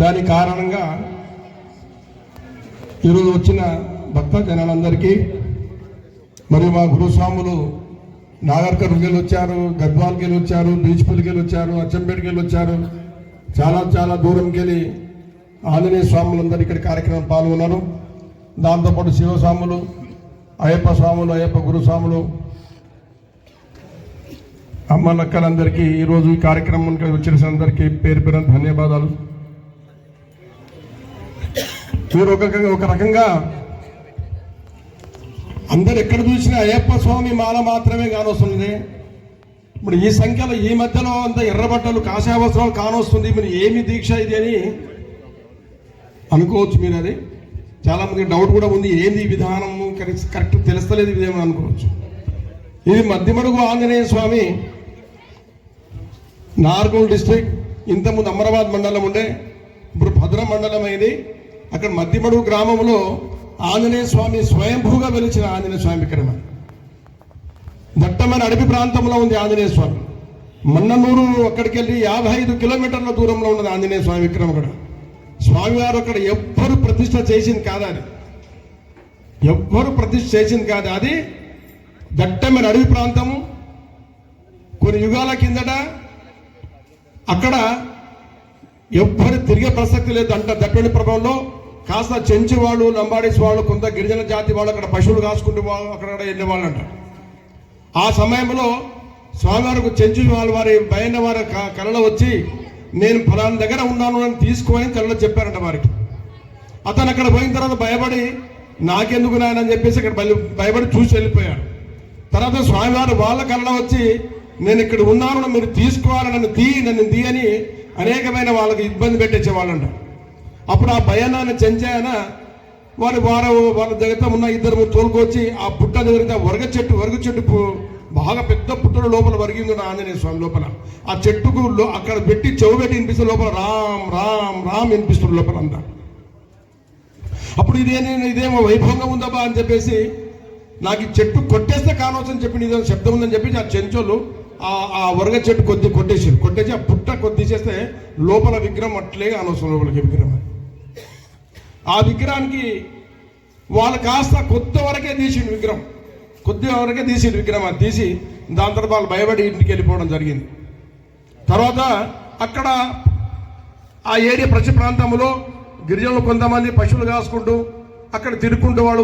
దాని కారణంగా ఈరోజు వచ్చిన భక్త జనాలందరికీ మరియు మా గురుస్వాములు నాగర్కర్ వెళ్ళి వచ్చారు గద్వాల్కి వచ్చారు బీచ్పల్లికి వచ్చారు అచ్చంపేటకి వెళ్ళి వచ్చారు. చాలా చాలా దూరంకి వెళ్ళి ఆంజనేయ స్వాములందరూ ఇక్కడ కార్యక్రమం పాల్గొన్నారు. దాంతోపాటు శివస్వాములు అయ్యప్ప స్వాములు అయ్యప్ప గురుస్వాములు అమ్మ లక్కలందరికీ ఈరోజు ఈ కార్యక్రమానికి వచ్చిన అందరికీ పేరు పేరు ధన్యవాదాలు. మీరు ఒక ఒక రకంగా అందరు ఎక్కడ చూసినా అయ్యప్ప స్వామి మాల మాత్రమే కానొస్తుంది. ఇప్పుడు ఈ సంఖ్యలో ఈ మధ్యలో అంత ఎర్రబట్టలు కాశావసరాలు కానొస్తుంది. మరి ఏమి దీక్ష ఇది అని అనుకోవచ్చు మీరు అది. చాలా మంది డౌట్ కూడా ఉంది. ఏంది ఈ విధానము కరెక్ట్ కరెక్ట్ తెలుస్తలేదు ఇదేమో అనుకోవచ్చు. ఇది మధ్యమడుగు ఆంజనేయ స్వామి నార్గోల్ డిస్ట్రిక్ట్. ఇంతకుముందు అమరాబాద్ మండలం ఉండే. ఇప్పుడు భద్ర మండలం అయింది. అక్కడ మద్దిమడుగు గ్రామంలో ఆంజనేయ స్వామి స్వయంభూగా వెలిచిన ఆంజనేయ స్వామి విగ్రహం దట్టమైన అడవి ప్రాంతంలో ఉంది ఆంజనేయ స్వామి. మన్ననూరు అక్కడికి వెళ్ళి యాభై ఐదు కిలోమీటర్ల దూరంలో ఉన్నది ఆంజనేయ స్వామి విగ్రహం అక్కడ. స్వామివారు అక్కడ ఎవ్వరు ప్రతిష్ట చేసింది కాదు అది. ఎవ్వరు ప్రతిష్ట చేసింది కాదు అది. దట్టమైన అడవి ప్రాంతము. కొన్ని యుగాల కిందట అక్కడ ఎవ్వరు తిరిగే ప్రసక్తి లేదు. అంట దట్టని ప్రభావంలో కాస్త చెంచి వాళ్ళు లంబాడీస్ వాళ్ళు కొంత గిరిజన జాతి వాళ్ళు అక్కడ పశువులు కాసుకుంటూ వాళ్ళు అక్కడ వెళ్ళే వాళ్ళు అంట ఆ సమయంలో స్వామివారికి చెంచు వాళ్ళ వారి భయన వారి కళలో వచ్చి నేను ఫలాని దగ్గర ఉన్నాను అని తీసుకొని కలలో చెప్పారంట వారికి. అతను అక్కడ పోయిన తర్వాత భయపడి నాకెందుకు నాయన అని చెప్పేసి అక్కడ బలి- భయపడి చూసి వెళ్ళిపోయాడు. తర్వాత స్వామివారు వాళ్ళ కళ్ళ వచ్చి నేను ఇక్కడ ఉన్నాను మీరు తీసుకోవాలి నన్ను తీ నన్ను తీ అని అనేకమైన వాళ్ళకి ఇబ్బంది పెట్టేసేవాళ్ళంట. అప్పుడు ఆ భయాన్ని చెంచాయన వారి వారు వాళ్ళ దగ్గర ఉన్న ఇద్దరు తోలుకొచ్చి ఆ పుట్ట దగ్గర ఆ వరగ చెట్టు వరగ చెట్టు బాగా పెద్ద పుట్టడు లోపల వరిగింది ఆంజనేయ స్వామి లోపల. ఆ చెట్టుకు అక్కడ పెట్టి చెవు పెట్టి వినిపిస్తుంది లోపల రామ్ రామ్ రామ్ వినిపిస్తున్న లోపల అంతా. అప్పుడు ఇదేనే ఇదేమో వైభవంగా ఉందబ్బా అని చెప్పేసి నాకు ఈ చెట్టు కొట్టేస్తే కానవచ్చని చెప్పి ఇదేమో శబ్దం ఉందని చెప్పేసి ఆ చెంచోళ్ళు ఆ ఆ వరగ చెట్టు కొద్ది కొట్టేసారు కొట్టేసి ఆ పుట్ట కొద్ది చేస్తే లోపల విగ్రహం అట్లే కానవసరం లోపలికి విగ్రహం. ఆ విగ్రహానికి వాళ్ళు కాస్త కొత్త వరకే తీసిండు విగ్రహం. కొద్ది వరకే తీసిండు విగ్రహం అది తీసి దాని తర్వాత వాళ్ళు భయపడి ఇంటికి వెళ్ళిపోవడం జరిగింది. తర్వాత అక్కడ ఆ ఏరియా ప్రతి ప్రాంతంలో గిరిజనులు కొంతమంది పశువులు కాసుకుంటూ అక్కడ తిరుక్కుంటూ వాళ్ళు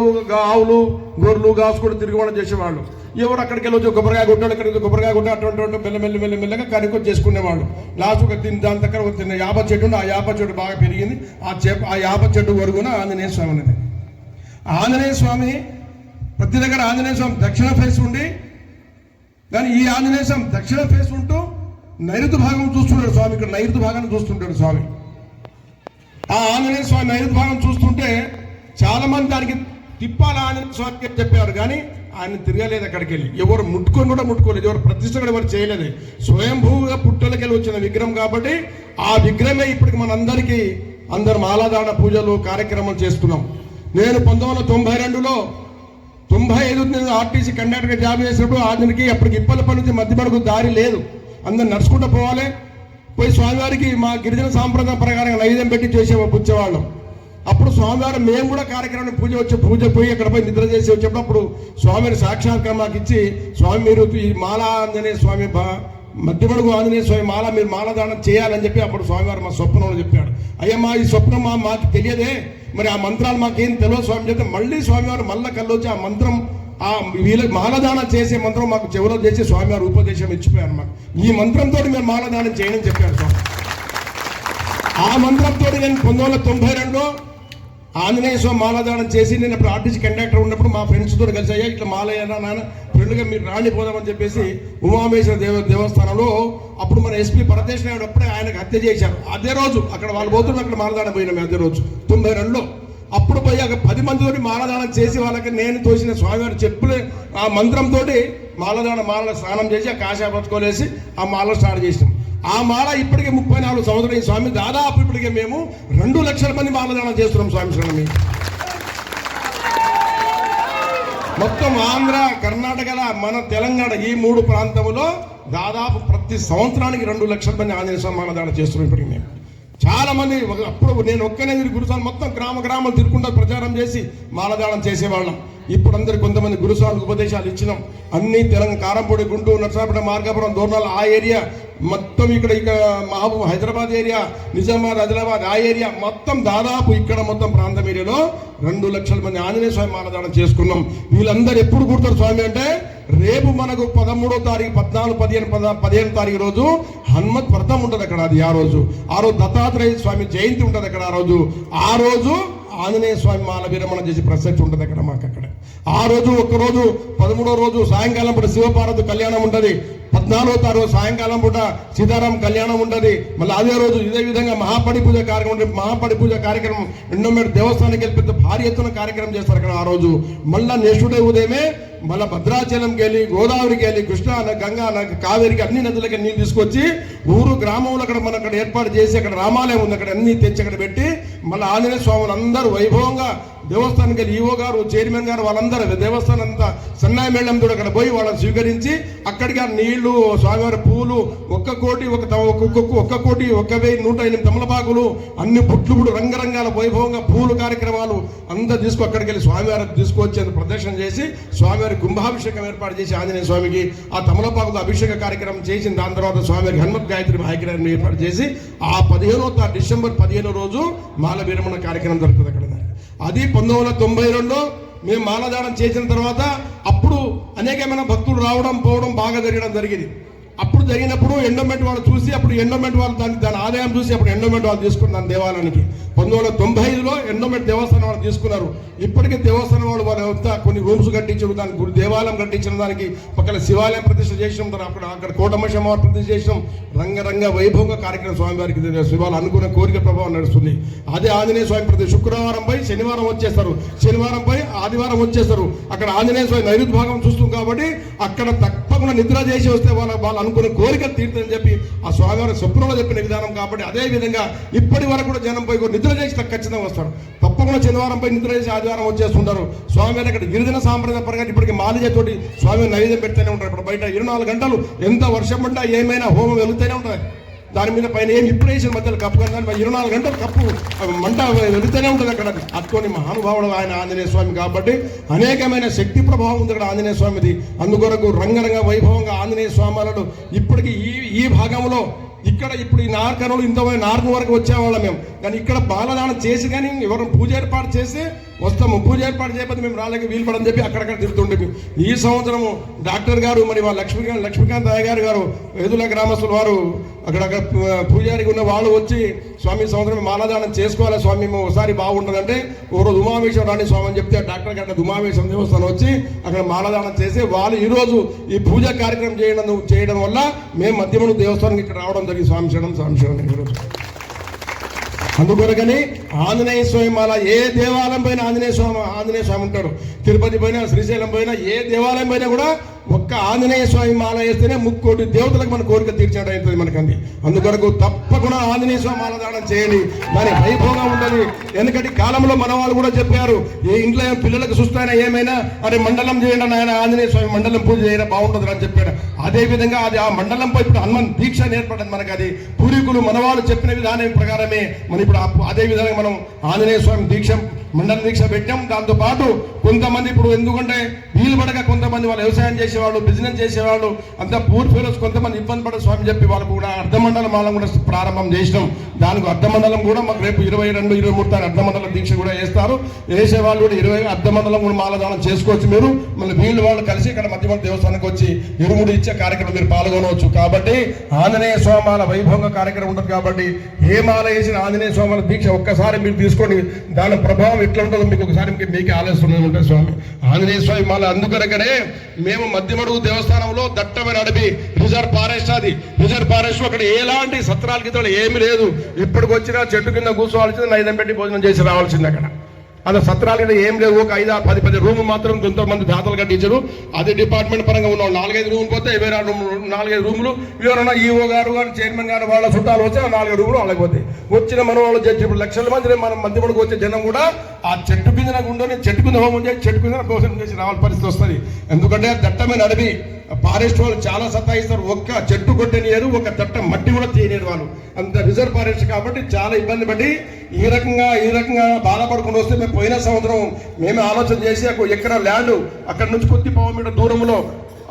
ఆవులు గొర్రెలు కాసుకుంటూ తిరుగుబడి చేసేవాళ్ళు. ఎవరు అక్కడికి వెళ్ళి వచ్చి కొబ్బరికాయ కొట్టాడు అక్కడికి కొబ్బరికాయ కొట్టాడు అటువంటి మెల్ల మెల్ల మెల్ల మెల్లగా కనుక్కొని చేసుకునేవాళ్ళు. లాస్ట్ ఒక దీని దాని దగ్గర ఒక తిన్న యాప చెట్టు ఉంది. ఆ యాప చెట్టు బాగా పెరిగింది. ఆ చె ఆ యాప చెట్టు వరుగున ఆంజనేయ స్వామి అనేది ఆంజనేయ స్వామి ప్రతి దగ్గర ఆంజనేయ స్వామి దక్షిణ ఫేస్ ఉండి కానీ ఈ ఆంజనేయ స్వామి దక్షిణ ఫేస్ ఉంటూ నైరుతి భాగం చూస్తుంటాడు స్వామి. ఇక్కడ నైరుతి భాగాన్ని చూస్తుంటాడు స్వామి. ఆ ఆంజనేయ స్వామి నైరుతి భాగం చూస్తుంటే చాలామంది దానికి తిప్పాల ఆంజనేయ స్వామికి చెప్పేవారు చెప్పారు కానీ ఆయన తిరగలేదు అక్కడికి వెళ్ళి ఎవరు ముట్టుకొని కూడా ముట్టుకోలేదు ఎవరు ప్రతిష్ట కూడా ఎవరు చేయలేదు. స్వయంభూగా పుట్టలకెళ్ళి వచ్చిన విగ్రహం కాబట్టి ఆ విగ్రహమే ఇప్పటికి మనందరికీ అందరం ఆలాదాన పూజలు కార్యక్రమాలు చేస్తున్నాం. నేను పంతొమ్మిది వందల తొంభై రెండులో తొంభై ఐదు నేను ఆర్టీసీ కండక్టర్గా జాబ్ చేసినప్పుడు ఆంజనికి అప్పటికి ఇప్పలపల్లి నుంచి మధ్యపడకు దారి లేదు. అందరు నడుచుకుంటూ పోవాలి. పోయి స్వామివారికి మా గిరిజన సాంప్రదాయ ప్రకారం నైవేద్యం పెట్టి చేసే పుచ్చేవాళ్ళం. అప్పుడు స్వామివారు మేము కూడా కార్యక్రమం పూజ వచ్చి పూజ పోయి అక్కడ పోయి నిద్ర చేసి వచ్చేటప్పుడు అప్పుడు స్వామిని సాక్షాత్కారం మాకు ఇచ్చి స్వామి మీరు ఈ మాల ఆంజనేయ స్వామి మధ్యమడుగు ఆంజనేయ స్వామి మాల మీరు మాలదానం చేయాలని చెప్పి అప్పుడు స్వామివారు మా స్వప్నంలో చెప్పాడు. అయ్యమ్మా ఈ స్వప్నం మా మాకు తెలియదే. మరి ఆ మంత్రాలు మాకేం తెలియదు స్వామి చెప్తే మళ్ళీ స్వామివారు మళ్ళీ కళ్ళొచ్చి ఆ మంత్రం ఆ వీళ్ళకి మాలదానం చేసే మంత్రం మాకు చెవులో చేసి స్వామివారు ఉపదేశం ఇచ్చిపోయారు మాకు. ఈ మంత్రంతో మేము మాలదానం చేయని చెప్పారు స్వామి. ఆ మంత్రంతో నేను పంతొమ్మిది వందల తొంభై రెండులో ఆంజనేయ స్వామి మాలదానం చేసి నేను అప్పుడు ఆర్టీసీ కండక్టర్ ఉన్నప్పుడు మా ఫ్రెండ్స్తో కలిసి అయ్యా ఇట్లా మాలయ్యా నాన్న ఫ్రెండ్గా మీరు రాణి పోదామని చెప్పేసి ఉమామేశ్వర దేవ దేవస్థానంలో అప్పుడు మన ఎస్పీ పరదేశ్ నాయుడు అప్పుడే ఆయనకు హత్య చేశారు. అదే రోజు అక్కడ వాళ్ళు పోతున్న అక్కడ మాలదానం పోయినాం అదే రోజు. తొంభై రెండులో అప్పుడు పోయి అక్కడ పది మందితో మాలదానం చేసి వాళ్ళకి నేను తోసిన స్వామివారి చెప్పులే ఆ మంత్రంతో మాలదాన మాల స్నానం చేసి ఆ కాశా పట్టుకోలేసి ఆ మాల స్టార్ట్ చేసినాం. ఆ మాల ఇప్పటికే ముప్పై నాలుగు సంవత్సరం స్వామి. దాదాపు ఇప్పటికే మేము రెండు లక్షల మంది మాలదానం చేస్తున్నాం స్వామి శరణమి మొత్తం ఆంధ్ర కర్ణాటకల మన తెలంగాణ ఈ మూడు ప్రాంతంలో దాదాపు ప్రతి సంవత్సరానికి రెండు లక్షల మంది ఆంజనేయ స్వామి మాలదానం చేస్తున్నాం ఇప్పటికి మేము. చాలా మంది ఒక- అప్పుడు నేను ఒక్కనే తిరిగి మొత్తం గ్రామ గ్రామాలు తిరుగుకుంటా ప్రచారం చేసి మాలదానం చేసేవాళ్ళం. ఇప్పుడు అందరు కొంతమంది గురుసాలకు ఉపదేశాలు ఇచ్చినాం. అన్ని తెలంగాణ కారంపూడి గుంటూరు నర్సాపేట మార్గాపురం దోర్నాల ఆ ఏరియా మొత్తం ఇక్కడ ఇక మహబూబ్ హైదరాబాద్ ఏరియా నిజామాబాద్ ఆదిలాబాద్ ఆ ఏరియా మొత్తం దాదాపు ఇక్కడ మొత్తం ప్రాంతం ఏరియాలో రెండు లక్షల మంది ఆంజనేయ స్వామి మాలదానం చేసుకున్నాం. వీళ్ళందరూ ఎప్పుడు కూడతారు స్వామి అంటే రేపు మనకు పదమూడో తారీఖు పద్నాలుగు పదిహేను పద పదిహేను తారీఖు రోజు హనుమత్ వ్రతం ఉంటుంది అక్కడ అది ఆ రోజు. ఆ రోజు దత్తాత్రేయ స్వామి జయంతి ఉంటుంది అక్కడ ఆ రోజు. ఆ రోజు ఆంజనేయ స్వామి మాల విరమణ చేసి ప్రసక్తి ఉంటుంది అక్కడ మాకు అక్కడ. ఆ రోజు ఒక్క రోజు పదమూడో రోజు సాయంకాలం పూట శివపార్వతి కళ్యాణం ఉంటుంది. పద్నాలుగో తారీఖు సాయంకాలం పూట సీతారాం కళ్యాణం ఉంటుంది మళ్ళీ అదే రోజు ఇదే విధంగా మహాపడి పూజ కార్యక్రమం ఉంటుంది. మహాపడి పూజ కార్యక్రమం ఎండోమేడు దేవస్థానానికి వెళ్ళి పెద్ద భారీ ఎత్తున కార్యక్రమం చేస్తారు అక్కడ ఆ రోజు మళ్ళా నెక్స్ట్ డే ఉదయమే మళ్ళీ భద్రాచలంకి వెళ్ళి గోదావరికి వెళ్ళి కృష్ణా గంగాన గంగా కావేరికి అన్ని నదులకి నీళ్ళు తీసుకొచ్చి ఊరు గ్రామంలో అక్కడ మనం అక్కడ ఏర్పాటు చేసి అక్కడ రామాలయం ఉంది అక్కడ అన్ని తెచ్చి అక్కడ పెట్టి మళ్ళీ ఆంజనేయ స్వాములు అందరూ వైభవంగా దేవస్థానానికి వెళ్ళి ఈవో గారు చైర్మన్ గారు వాళ్ళందరూ దేవస్థానం అంతా సన్నాయి మేళంతో అక్కడ పోయి వాళ్ళని స్వీకరించి అక్కడికి ఆ నీళ్ళు స్వామివారి పూలు ఒక్క కోటి ఒక త- ఒక్క ఒక్క- కోటి ఒక్క వెయ్యి నూట ఎనిమిది తమలపాకులు అన్ని పుట్లు కూడా రంగరంగాల వైభవంగా పూలు కార్యక్రమాలు అంతా తీసుకు అక్కడికి వెళ్ళి స్వామివారి తీసుకొచ్చి ప్రదర్శన చేసి స్వామివారి కుంభాభిషేకం ఏర్పాటు చేసి ఆంజనేయ స్వామికి ఆ తమలపాకుతో అభిషేక కార్యక్రమం చేసిన దాని తర్వాత స్వామివారి హనుమత్ గాయత్రి మహాగ్రహాన్ని ఏర్పాటు చేసి ఆ పదిహేనో డిసెంబర్ పదిహేనో రోజు మాల విరమణ కార్యక్రమం జరుగుతుంది అక్కడ. అది పంతొమ్మిది వందల తొంభై రెండులో మేము మానదానం చేసిన తర్వాత అప్పుడు అనేకమైన భక్తులు రావడం పోవడం బాగా జరగడం జరిగింది. అప్పుడు జరిగినప్పుడు ఎండోమెంట్ వాళ్ళు చూసి అప్పుడు ఎండోమెంట్ వాళ్ళు దాని దాని ఆదాయం చూసి అప్పుడు ఎండోమెంట్ వాళ్ళు తీసుకున్నారు దేవాలయానికి. పంతొమ్మిది వందల తొంభై ఐదులో ఎండోమెంట్ దేవస్థానం వాళ్ళు తీసుకున్నారు. ఇప్పటికే దేవస్థానం వాళ్ళు వాళ్ళు వస్తా కొన్ని రూమ్స్ కట్టించడం దానికి గుడి దేవాలయం కట్టించిన దానికి పక్కన శివాలయం ప్రతిష్ట చేసినాం అక్కడ అక్కడ కోటమశ అమ్మవారి ప్రతిష్ఠ చేసినాం. రంగరంగ వైభవంగా కార్యక్రమం స్వామివారికి శివాలు అనుకున్న కోరిక ప్రభావం నడుస్తుంది. అదే ఆంజనేయ స్వామి ప్రతి శుక్రవారం పై శనివారం వచ్చేస్తారు. శనివారం పై ఆదివారం వచ్చేస్తారు. అక్కడ ఆంజనేయ స్వామి నైరుద్భాగం చూస్తుంది కాబట్టి అక్కడ తప్పకుండా నిద్ర చేసి వస్తే వాళ్ళ వాళ్ళ అనుకున్న కోరిక తీరుతుందని చెప్పి ఆ స్వామివారి స్వప్నంలో చెప్పిన విధానం కాబట్టి అదే విధంగా ఇప్పటి వరకు కూడా జనం పోయి నిద్ర చేసి ఖచ్చితంగా వస్తారు. తప్పకుండా శనివారం పై నిద్ర చేసి ఆదివారం వచ్చేస్తుంటారు. స్వామివారి అక్కడ గిరిజన సాంప్రదాయ పరంగా ఇప్పటికి మాలిజతోటి స్వామి నైవేద్యం పెడుతూనే ఉంటారు. ఇప్పుడు బయట ఇరవై నాలుగు గంటలు ఎంత వర్షం పడ్డా ఏమైనా హోమం వెలుగుతూనే ఉంటుంది దాని మీద పైన ఏం ఇప్పుడు వేసిన మధ్యలో కప్పు కానీ దాని ఇరవై నాలుగు గంటలు కప్పు మంట వెళుతూనే ఉంటుంది అక్కడ. అట్టుకొని మహానుభావుడు ఆయన ఆంజనేయ స్వామి కాబట్టి అనేకమైన శక్తి ప్రభావం ఉంది అక్కడ ఆంజనేయ స్వామిది. అందుకొరకు రంగరంగ వైభవంగా ఆంజనేయ స్వాములను ఇప్పటికి ఈ ఈ భాగంలో ఇక్కడ ఇప్పుడు ఈ నార్కనులు ఇంత నార్కు వరకు వచ్చేవాళ్ళం మేము. కానీ ఇక్కడ బాలదానం చేసి కానీ ఎవరు పూజ ఏర్పాటు చేసి వస్తాము పూజ ఏర్పాటు చేయకపోతే మేము రాలేక వీలు పడని చెప్పి అక్కడక్కడ తిరుగుతుండే మేము. ఈ సంవత్సరము డాక్టర్ గారు మరి వాళ్ళ లక్ష్మీకాంత్ లక్ష్మీకాంత్ అయ్య గారు గారు ఎదుల గ్రామస్తులు వారు అక్కడక్కడ పూజారికి ఉన్న వాళ్ళు వచ్చి స్వామి సంవత్సరం మాలదానం చేసుకోవాలి స్వామి మేము ఒకసారి బాగుంటుందంటే ఓ రోజు ఉమావేశం రాని స్వామి అని చెప్తే డాక్టర్ గారు ఉమామేశ్వరం దేవస్థానం వచ్చి అక్కడ మాలదానం చేసి వాళ్ళు ఈరోజు ఈ పూజ కార్యక్రమం చేయడం చేయడం వల్ల మేము మధ్యమను దేవస్థానానికి ఇక్కడ రావడం జరిగింది స్వామి శరణం స్వామి శరణం ఈరోజు అందుకొరకని ఆంజనేయ స్వామి మాల ఏ దేవాలయం పైన ఆంజనేయ స్వామి ఆంజనేయ స్వామి ఉంటాడు తిరుపతి పైన శ్రీశైలం పైన ఏ దేవాలయం పైన కూడా ఒక్క ఆంజనేయ స్వామి మాల వేస్తేనే ముక్కోటి దేవతలకు మన కోరిక తీర్చడం అవుతుంది అందుకొరకు తప్పకుండా ఆంజనేయ స్వామి మాల దానం చేయండి. దాని వైభవంగా ఉండదు ఎందుకంటే కాలంలో మన వాళ్ళు కూడా చెప్పారు ఏ ఇంట్లో పిల్లలకు సుస్తైనా ఏమైనా? అరే మండలం చేయండి నాయన ఆంజనేయ స్వామి మండలం పూజ చేయడం బాగుంటుంది అని చెప్పాడు. అదే విధంగా అది ఆ మండలంపై ఇప్పుడు హనుమాన్ దీక్ష ఏర్పడింది మనకు అది పూర్వీకులు మన వాళ్ళు చెప్పిన విధానం ప్రకారమే మనం ఇప్పుడు అదే విధంగా మనం ఆంజనేయ స్వామి దీక్ష మండల దీక్ష పెట్టాం. దాంతో పాటు కొంతమంది ఇప్పుడు ఎందుకంటే వీలు పడక కొంతమంది వాళ్ళు వ్యవసాయం చేసి చేసేవాళ్ళు బిజినెస్ చేసేవాళ్ళు అంతా పూర్ ఫెలోస్ కొంతమంది ఇబ్బంది పడ స్వామి చెప్పి వాళ్ళకు కూడా అర్ధమండల మాలం కూడా ప్రారంభం చేసినాం. దానికి అర్ధమండలం కూడా మాకు రేపు ఇరవై రెండు ఇరవై మూడు తారీఖు అర్ధమండల దీక్ష కూడా వేస్తారు వేసే వాళ్ళు కూడా ఇరవై అర్ధమండలం కూడా మాలదానం చేసుకోవచ్చు మీరు. మళ్ళీ వీళ్ళు వాళ్ళు కలిసి ఇక్కడ మధ్యమ దేవస్థానానికి వచ్చి ఇరుముడు ఇచ్చే కార్యక్రమం మీరు పాల్గొనవచ్చు. కాబట్టి ఆంజనేయ స్వామాల వైభవంగా కార్యక్రమం ఉంటుంది కాబట్టి ఏ మాల వేసిన ఆంజనేయ స్వామాల దీక్ష ఒక్కసారి మీరు తీసుకోండి. దాని ప్రభావం ఎట్లా ఉంటుందో మీకు ఒకసారి మీకు మీకే ఆలోచన ఉంటుంది స్వామి. ఆంజనేయ స్వామి మాల అందుకొరకనే మేము మధ్యమడుగు దేవస్థానంలో దట్టమైన అడవి రిజర్వ్ ఫారెస్ట్ అది. రిజర్వ్ ఫారెస్ట్ అక్కడ ఎలాంటి సత్రాలకి గిత్రాలు ఏమీ లేదు. ఇప్పటికొచ్చినా చెట్టు కింద కూర్చోవాల్సింది నైదం పెట్టి భోజనం చేసి రావాల్సింది అక్కడ. అలా సత్రాలు కూడా ఏం లేవు. ఒక ఐదు ఆరు, పది పది రూమ్ మాత్రం కొంతమంది దాతలు కట్టించారు. అదే డిపార్ట్మెంట్ పరంగా ఉన్న నాలుగైదు రూమ్ పోతే వేరే రూమ్ నాలుగైదు రూములు. ఎవరైనా ఈఓ గారు గారు చైర్మన్ గారు వాళ్ళ చుట్టాలు వచ్చి ఆ నాలుగు రూములు వాళ్ళకి పోతాయి వచ్చిన మన వాళ్ళు ఇప్పుడు లక్షల మంది మనం మధ్య వచ్చే జనం కూడా ఆ చెట్టు కింద కింద గుండెని చెట్టు కింద హోమం చేసి చెట్టు కింద భోజనం చేసి రావాల్సిన పరిస్థితి వస్తుంది. ఎందుకంటే దట్టమైన అడవి ఫారెస్ట్ వాళ్ళు చాలా సతాయిస్తారు. ఒక్క చెట్టు కొట్టనియరు ఒక దట్ట మట్టి కూడా తీయలేరు వాళ్ళు. అంత రిజర్వ్ ఫారెస్ట్ కాబట్టి చాలా ఇబ్బంది పడి ఈ రకంగా ఈ రకంగా బాధపడకుండా వస్తే మేము పోయిన సంవత్సరం మేమే ఆలోచన చేసి ఒక ఎక్కడ ల్యాండ్ అక్కడ నుంచి కొద్ది పావు మీటర్ దూరంలో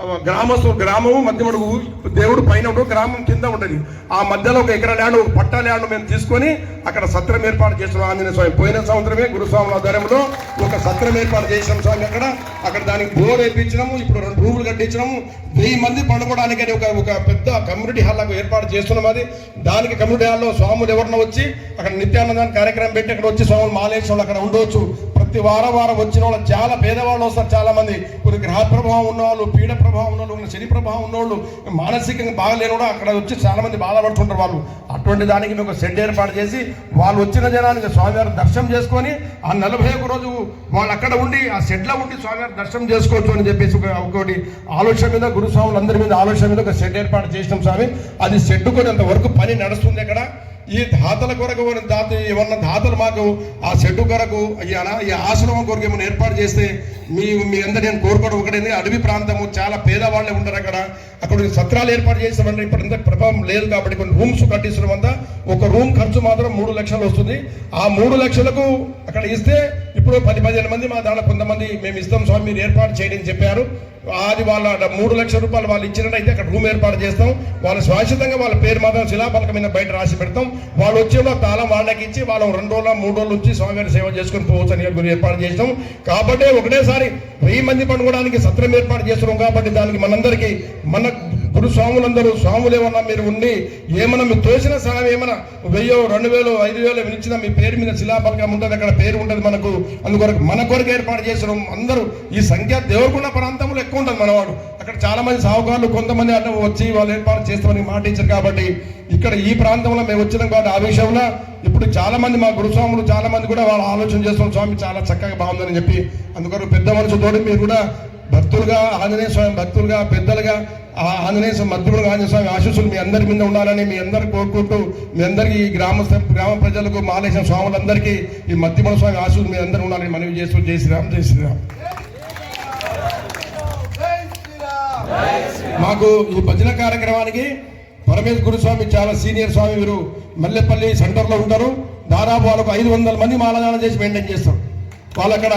గ్రామస్తు గ్రామము మధ్యమడుగు దేవుడు పైన ఉండు గ్రామం కింద ఉంటుంది ఆ మధ్యలో ఒక ఎకర ల్యాండ్ ఒక పట్టా ల్యాండ్ మేము తీసుకొని అక్కడ సత్రం ఏర్పాటు చేస్తున్నాం. ఆంజనేయ స్వామి పోయిన సంవత్సరమే గురుస్వాముల ఆధ్వర్యంలో ఒక సత్రం ఏర్పాటు చేసిన స్వామి అక్కడ. అక్కడ దానికి బోర్ వేయించినాము ఇప్పుడు రెండు రూములు కట్టించినాము. వెయ్యి మంది పండుకోవడానికి ఒక ఒక పెద్ద కమ్యూనిటీ హాల్ ఏర్పాటు చేస్తున్నాం అది. దానికి కమ్యూనిటీ హాల్లో స్వాములు ఎవరినో వచ్చి అక్కడ నిత్యానందాన్ని కార్యక్రమం పెట్టి అక్కడ వచ్చి స్వాములు మాలేశ్వరులు అక్కడ ఉండవచ్చు. ప్రతి వారం వారం వచ్చిన వాళ్ళు చాలా పేదవాళ్ళు వస్తారు చాలా మంది కొన్ని గ్రహ ప్రభావం ఉన్నవాళ్ళు పీడ ప్రభావం ఉన్న వాళ్ళు శని ప్రభావం ఉన్నవాళ్ళు మానసికంగా బాగలేని కూడా అక్కడ వచ్చి చాలా మంది బాధపడుతుంటారు వాళ్ళు. అటువంటి దానికి మేము ఒక షెడ్ ఏర్పాటు చేసి వాళ్ళు వచ్చిన జనానికి స్వామివారి దర్శనం చేసుకొని ఆ నలభై ఒక రోజు వాళ్ళు అక్కడ ఉండి ఆ షెడ్లో ఉండి స్వామివారి దర్శనం చేసుకోవచ్చు అని చెప్పేసి ఒక ఒకటి ఆలోచన మీద గురుస్వాములు అందరి మీద ఆలోచన మీద ఒక షెడ్ ఏర్పాటు చేసినాం స్వామి. అది షెడ్ కొనేంత వరకు పని నడుస్తుంది అక్కడ. ఈ దాతల కొరకు మనం దాత ఏమన్నా దాతలు మాకు ఆ షెడ్డు కొరకు ఈ ఈ ఆశ్రమం కొరకు ఏమైనా ఏర్పాటు చేస్తే మీ మీ అందరు నేను కోరుకోవడం ఒకటి. అడవి ప్రాంతము చాలా పేదవాళ్ళే ఉంటారు అక్కడ. అక్కడ సత్రాలు ఏర్పాటు చేసామంటే ఇప్పుడు అంత ప్రభావం లేదు కాబట్టి కొన్ని రూమ్స్ కట్టించడం వల్ల ఒక రూమ్ ఖర్చు మాత్రం మూడు లక్షలు వస్తుంది. ఆ మూడు లక్షలకు అక్కడ ఇస్తే ఇప్పుడు పది పదిహేను మంది మా దాంట్లో కొంతమంది మేము ఇస్తాం స్వామి మీరు ఏర్పాటు చేయండి అని చెప్పారు. అది వాళ్ళ మూడు లక్షల రూపాయలు వాళ్ళు ఇచ్చినట్టయితే అక్కడ రూమ్ ఏర్పాటు చేస్తాం. వాళ్ళు శాశ్వతంగా వాళ్ళ పేరు మాత్రం శిలాపలక మీద బయట రాసి పెడతాం. వాళ్ళు వచ్చేలో తాళం వాళ్ళకి ఇచ్చి వాళ్ళు రెండు రోజుల మూడు రోజులు నుంచి స్వామివారి సేవ చేసుకొని పోవచ్చు అని ఏర్పాటు చేస్తాం కాబట్టి ఒకటేసారి వెయ్యి మంది పండుకోవడానికి సత్రం ఏర్పాటు చేస్తున్నాం కాబట్టి దానికి మనందరికీ మన గురు స్వాములందరూ స్వాములేమన్నా మీరు ఉండి ఏమన్నా మీరు తోచిన సహాయం ఏమన్నా వెయ్యో రెండు వేలు ఐదు వేలు నిలిచిన మీ పేరు మీద శిలాపలకం ఉంటుంది అక్కడ పేరు ఉంటుంది మనకు. అందుకొరకు మన కొరకు ఏర్పాటు చేసిన. అందరూ ఈ సంఖ్య దేవరకొండ ప్రాంతంలో ఎక్కువ ఉంటుంది మనవాడు. అక్కడ చాలా మంది సాహుకారులు కొంతమంది అంటే వచ్చి వాళ్ళు ఏర్పాటు చేస్తామని మాట ఇచ్చారు కాబట్టి ఇక్కడ ఈ ప్రాంతంలో మేము వచ్చినాం కాబట్టి ఆ విషయంలో ఇప్పుడు చాలా మంది మా గురుస్వాములు చాలా మంది కూడా వాళ్ళు ఆలోచన చేస్తున్నారు. స్వామి చాలా చక్కగా బాగుందని చెప్పి అందుకొరకు పెద్ద మనసుతోటి మీరు కూడా భక్తులుగా ఆంజనేయ స్వామి భక్తులుగా పెద్దలుగా ఆంజనేయ స్వామి మధ్యముడు ఆంజనేయ స్వామి ఆశీస్సులు మీ అందరి మీద ఉండాలని మీ అందరు కోరుకుంటూ మీ అందరికీ ఈ గ్రామ గ్రామ ప్రజలకు మాలేసిన స్వాములందరికీ ఈ మధ్యముడు స్వామి ఆశీస్సులు మీ అందరూ ఉండాలని మనవి చేస్తూ జై శ్రీరామ్ జై శ్రీరామ్. మాకు ఈ భజన కార్యక్రమానికి పరమేశ్ గురుస్వామి చాలా సీనియర్ స్వామి వీరు మల్లెపల్లి సెంటర్లో ఉంటారు. దాదాపు వాళ్ళకు ఐదు వందల మంది మాలదానం చేసి మెయింటైన్ చేస్తారు వాళ్ళు అక్కడ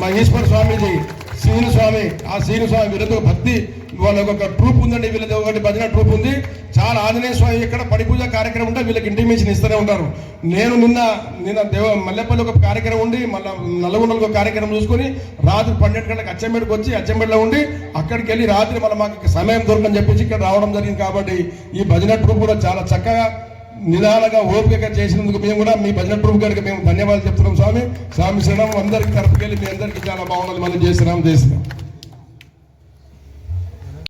మా ఈశ్వర స్వామిది శ్రీను స్వామి ఆ శ్రీని స్వామి వీళ్ళతో భక్తి వాళ్ళకి ఒక ట్రూప్ ఉందండి వీళ్ళది ఒకటి భజన ట్రూప్ ఉంది. చాలా ఆంజనేయ స్వామి ఇక్కడ పడిపూజ కార్యక్రమం ఉంటే వీళ్ళకి ఇంటిమేషన్ ఇస్తూనే ఉంటారు. నేను నిన్న నిన్న దేవ మల్లెపల్లి ఒక కార్యక్రమం ఉండి మళ్ళీ నల్గొండలో ఒక కార్యక్రమం చూసుకొని రాత్రి పన్నెండు గంటలకు అచ్చంబేడికి వచ్చి అచ్చంబేడిలో ఉండి అక్కడికి వెళ్ళి రాత్రి మళ్ళీ మాకు సమయం దొరకని చెప్పేసి ఇక్కడ రావడం జరిగింది కాబట్టి ఈ భజన ట్రూప్ కూడా చాలా చక్కగా నిదానంగా ఓపికగా చేసినందుకు మేము కూడా మీ భజన ట్రూప్ గారికి మేము ధన్యవాదాలు చెప్తున్నాం స్వామి. స్వామి శ్రీరామ్ అందరికి తరపుకెళ్ళి మీ అందరికీ చాలా బాగున్నది మనం చేసినాం చేసినాం